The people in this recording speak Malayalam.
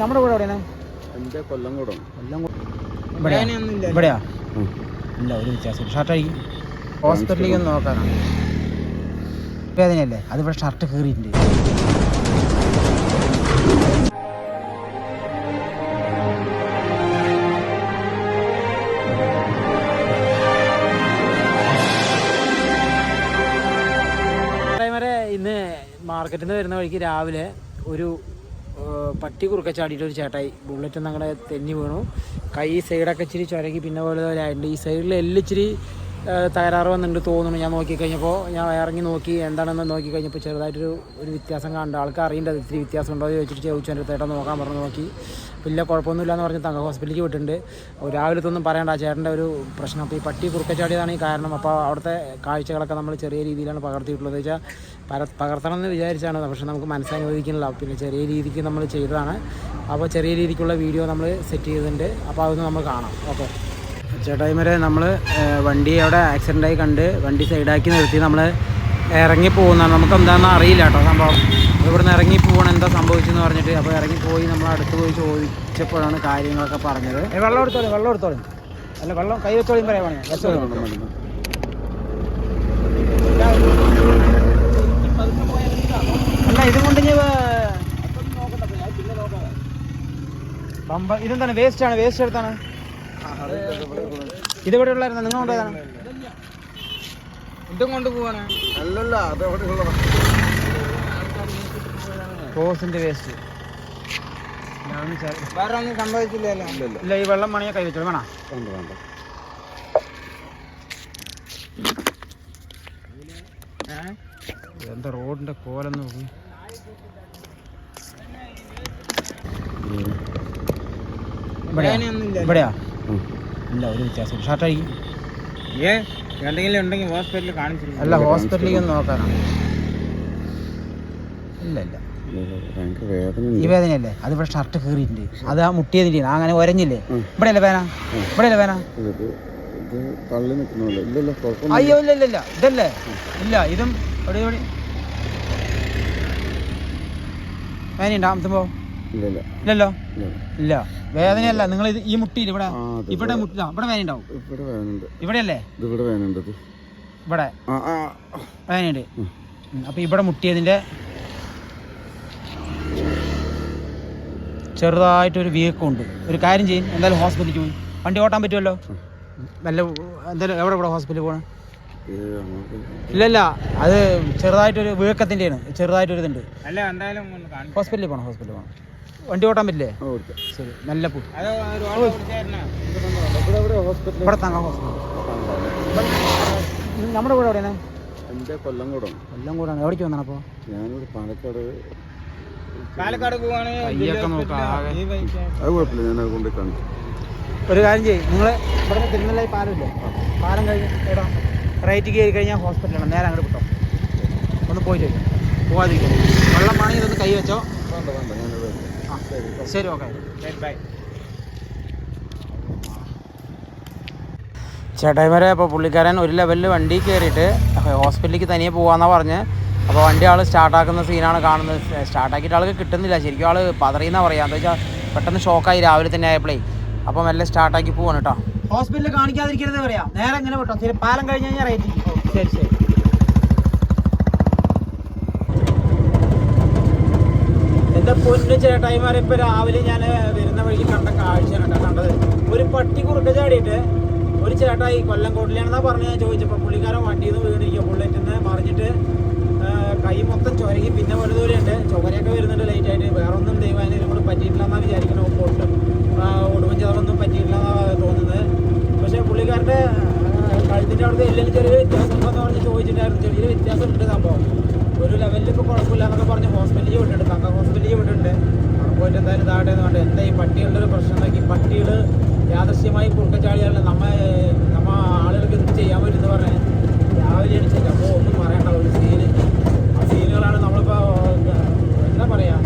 നമ്മുടെ കൂടെ എവിടെയാണ്? എന്റെ കൊല്ലംകൂടം. എല്ലാം ഇവിടെയാ? ഇവിടെയാ? ഇല്ല ഒരു വ്യത്യാസം ഷർട്ട് അടിക്കും ഹോസ്പിറ്റലിലേക്ക് ഒന്ന് നോക്കാനാണ്. വേദനയല്ലേ? അതിവിടെ ഷർട്ട് കീറിയിട്ടുണ്ട്. ഇന്ന് മാർക്കറ്റിൽ നിന്ന് വരുന്ന വഴിക്ക് രാവിലെ ഒരു പട്ടി കുറുക്ക ചാടിയിട്ട് ഒരു ചേട്ടായി ബുള്ളറ്റ് ഞങ്ങളുടെ തെന്നി വീണു. കൈ സൈഡൊക്കെ ഇച്ചിരി ചുരങ്ങി പിന്നെ പോലെ പോലെ ആയിട്ടുണ്ട്. ഈ സൈഡിൽ എല്ലാം ഇച്ചിരി ഏഹ്, തകരാറ് വന്നിട്ടുണ്ട് തോന്നുന്നു. ഞാൻ നോക്കിക്കഴിഞ്ഞപ്പോൾ ഞാൻ ഇറങ്ങി നോക്കി എന്താണെന്ന് നോക്കിക്കഴിഞ്ഞപ്പോൾ ചെറുതായിട്ടൊരു ഒരു വ്യത്യാസം കണ്ട. ആൾക്ക് അറിയേണ്ടത് ഇത്തിരി വ്യത്യാസം ഉണ്ടോ എന്ന് ചോദിച്ചിട്ട് ചോദിച്ചു എന്റെ ചേട്ടൻ നോക്കാൻ പറഞ്ഞു നോക്കി. വലിയ കുഴപ്പമൊന്നുമില്ല എന്ന് പറഞ്ഞ് തങ്ക ഹോസ്പിറ്റലിലേക്ക് വിട്ടിട്ടുണ്ട്. അപ്പോൾ രാവിലത്തെ ഒന്നും പറയണ്ട. ആ ചേട്ടന്റെ ഒരു പ്രശ്നം. അപ്പോൾ ഈ പട്ടി കുറുക്കച്ചാടിയതാണ് ഈ കാരണം. അപ്പോൾ അവിടുത്തെ കാഴ്ചകളൊക്കെ നമ്മൾ ചെറിയ രീതിയിലാണ് പകർത്തിയിട്ടുള്ളത്. വെച്ചാൽ പര പകർത്തണം എന്ന് വിചാരിച്ചാണ്. പക്ഷെ നമുക്ക് മനസ്സനുവദിക്കുന്നില്ല. പിന്നെ ചെറിയ രീതിക്ക് നമ്മൾ ചെയ്തതാണ്. അപ്പോൾ ചെറിയ രീതിക്കുള്ള വീഡിയോ നമ്മൾ സെറ്റ് ചെയ്തിട്ടുണ്ട്. അപ്പോൾ അതൊന്ന് നമ്മൾ കാണാം. ഓക്കെ. ചേട്ടായിമരെ നമ്മൾ വണ്ടി അവിടെ ആക്സിഡന്റായി കണ്ട് വണ്ടി സൈഡാക്കി നിർത്തി. നമ്മൾ ഇറങ്ങി പോകുന്നതാണ്. നമുക്ക് എന്താണെന്ന് അറിയില്ല കേട്ടോ സംഭവം. ഇവിടെ നിന്ന് ഇറങ്ങി പോകണം എന്താ സംഭവിച്ചെന്ന് പറഞ്ഞിട്ട് അപ്പോൾ ഇറങ്ങി പോയി നമ്മൾ അടുത്ത് പോയി ചോദിച്ചപ്പോഴാണ് കാര്യങ്ങളൊക്കെ പറഞ്ഞത്. വെള്ളം എടുത്തോളൂ വെള്ളം എടുത്തോളൂ. അല്ല വെള്ളം കൈ വെച്ചോളിയും പറയാൻ അല്ല ഇതും കൊണ്ട് ഇതെന്താണ്? വേസ്റ്റ് ആണ് വേസ്റ്റ് എടുത്താണ്. ഇത് ഇവിടെ ഉള്ളായിരുന്നു നിങ്ങൾ കൊണ്ടുപോയതാണ് ഇതും കൊണ്ട് പോവാണ് അല്ലല്ല അത് അവിടെ ഉള്ള റോസിന്റെ വേസ്റ്റ്. വേറെ ഒന്നും സംഭവിച്ചില്ലല്ലോ. ഇല്ല ഈ വെള്ളം മണിയെ കൈ വെച്ചോളൂ വേണോ? വേണ്ട വേണ്ട. എന്താ റോഡിന്റെ കോലം നോക്കി ഇവിടെയാ? ഇല്ല ഒരു വ്യത്യാസം ഷർട്ട് അടിക്കും ഏ? എന്തെങ്കിലും ഉണ്ടെങ്കിൽ ഹോസ്പിറ്റലിൽ കാണിച്ചില്ല അല്ല ഹോസ്പിറ്റലിലേക്ക് ഒന്ന് നോക്കാനാണ് ഇല്ല ഇല്ല. ഈ വേദനയല്ലേ? അത് ഇവിടെ ഷർട്ട് കീറിയിട്ടുണ്ട്. അത് ആ മുട്ടിയതിന്റെ അങ്ങനെ ഒരഞ്ഞില്ലേ? ഇവിടെ അല്ലേ വേന വേന നിൽക്കണമല്ലോ ഇല്ലല്ലോ കുഴപ്പമൊന്നും അയ്യോ ഇല്ല ഇല്ല ഇല്ല. ഇതല്ലേ? ഇല്ല ഇതും ഇവിടെ ഇവിടെ അമുത്തുമ്പോ ഇല്ലല്ല ഇല്ലല്ലോ? ഇല്ല. വേദനയല്ല. നിങ്ങൾ ഈ മുട്ടിയിൽ ഇവിടെ ഇവിടെ മുട്ടി ഇവിടെ വേദന ഉണ്ടാവും ഇവിടെ വേദനയുണ്ട്. ഇവിടെയല്ലേ? ഇവിടെ വേദനയുണ്ട് ഇവിടെ. വേദനയുണ്ട്. അപ്പൊ ഇവിടെ മുട്ടിയതിന്റെ ചെറുതായിട്ടൊരു വീക്കമുണ്ട് ഒരു കാര്യം ചെയ്യും. എന്തായാലും ഹോസ്പിറ്റലിൽ പോയി. വണ്ടി ഓട്ടാൻ പറ്റുമല്ലോ? നല്ല എന്തായാലും എവിടെ ഇവിടെ ഹോസ്പിറ്റലിൽ പോകണം ഇല്ലല്ല അത് ചെറുതായിട്ടൊരു വീക്കത്തിന്റെയാണ് ചെറുതായിട്ടൊരു ഇതുണ്ട് അല്ല എന്തായാലും ഒന്ന് ഹോസ്പിറ്റലിൽ പോകണം ഹോസ്പിറ്റലിൽ പോകണം വണ്ടി ഓട്ടാൻ പറ്റില്ലേ? ശരി നല്ല നമ്മുടെ കൂടെ എവിടെയാണ്? എന്റെ കൊല്ലംകൂടം കൊല്ലംകൂടാണ്. കൂടാണ് എവിടേക്ക് വന്നാണ് അപ്പോൾ ഞാനിവിടെ പാലക്കാട്. പാലക്കാട് അത് കുഴപ്പമില്ല ഞാൻ അത് കൊണ്ട് കാണിച്ചു ഒരു കാര്യം ചെയ്യും. നിങ്ങൾ ഇവിടെ നിന്ന് തിരുനെല്ല പാലമില്ലേ? പാലം കഴിഞ്ഞ് എടാ റൈറ്റ് കയറി കഴിഞ്ഞാൽ ഹോസ്പിറ്റലാണ്. നേരെ അങ്ങോട്ട് കിട്ടും ഒന്ന് പോയി ചോദിക്കാം പോവാതിരിക്കും വെള്ളം വേണമെങ്കിൽ ഇതൊന്ന് കൈ വെച്ചോ. വേണ്ട വേണ്ട ഞാനിവിടെ ആ ശരി ഓക്കെ. ബൈ ചേട്ടായിമാരെ അപ്പോൾ പുള്ളിക്കാരൻ ഒരു ലെവലിൽ വണ്ടി കയറിയിട്ട് ഹോസ്പിറ്റലിലേക്ക് തനിയെ പോകാമെന്നാണ് പറഞ്ഞ്. അപ്പോൾ വണ്ടി ആൾ സ്റ്റാർട്ടാക്കുന്ന സീനാണ് കാണുന്നത്. സ്റ്റാർട്ടാക്കിയിട്ട് ആൾക്ക് കിട്ടുന്നില്ല. ശരിക്കും ആൾ പതറിയെന്നാണ് പറയുക എന്താ വെച്ചാൽ പെട്ടെന്ന് ഷോക്കായി രാവിലെ തന്നെ ആയപ്പോഴേ അപ്പം മെല്ലെ സ്റ്റാർട്ടാക്കി പോവാണ് കേട്ടോ ഹോസ്പിറ്റലിൽ കാണിക്കാതിരിക്കരുത് പറയാം. നേരെ എങ്ങനെ വിട്ടോ. ശരി പാലം കഴിഞ്ഞ് കഴിഞ്ഞാൽ റേറ്റ് ശരി ശരി എന്റെ പൊന്നു ചേട്ടായിമാരെ ഇപ്പോൾ രാവിലെ ഞാൻ വരുന്ന വഴിക്ക് കണ്ട കേട്ടോ കണ്ടത്. ഒരു പട്ടി കുറുക്ക ചാടിയിട്ട് ഒരു ചേട്ടായി കൊല്ലം കൊല്ലംകോട്ടിലാണെന്നാ പറഞ്ഞ് ഞാൻ ചോദിച്ചപ്പോൾ പുള്ളിക്കാരൻ വണ്ടിയിൽ നിന്ന് വീണിരിക്കുക ബുള്ളറ്റിൽ നിന്ന് മറിഞ്ഞിട്ട് കൈ മൊത്തം ചൊരകി പിന്നെ വലുതൂരെയുണ്ട് ചുവരയൊക്കെ വരുന്നുണ്ട് ലൈറ്റ് ആയിട്ട്. ഒന്നും ദൈവാനും കൂടെ പറ്റിയിട്ടില്ല എന്നാണ് വിചാരിക്കുന്നത് പൊട്ടും പറ്റിയിട്ടില്ല എന്നാണ് തോന്നുന്നത്. പക്ഷേ പുള്ളിക്കാരന്റെ കഴുത്തിന്റെ അവിടുത്തെ എല്ലാം ചെറിയ വ്യത്യാസം ഉണ്ടെന്ന് പറഞ്ഞ് ചോദിച്ചിട്ടായിരുന്നു ചെറിയൊരു വ്യത്യാസം ഉണ്ട് സംഭവം. ഒരു ലെവലിൽ ഇപ്പോൾ കുഴപ്പമില്ല എന്നൊക്കെ പറഞ്ഞ് ഹോസ്പിറ്റലിൽ വിട്ടിട്ടുണ്ട്. തങ്ക ഹോസ്പിറ്റലിൽ വിട്ടിട്ടുണ്ട്. അവിടെ പോയിട്ട് എന്തായാലും താഴെ എന്ന് പറഞ്ഞിട്ട് എന്താ ഈ പട്ടികളുടെ ഒരു പ്രശ്നം നോക്കി പട്ടികൾ യാദൃശ്യമായി കുറുക്കച്ചാടിയാലും നമ്മ നമ്മ ആളുകൾക്ക് ഇത് ചെയ്യാൻ പറ്റുമെന്ന് പറഞ്ഞാൽ രാവിലെ അടിച്ചിട്ട് അപ്പോൾ ഒന്നും പറയണ്ട ഒരു സീന് ആ സീനുകളാണ് നമ്മളിപ്പോൾ എന്താ പറയുക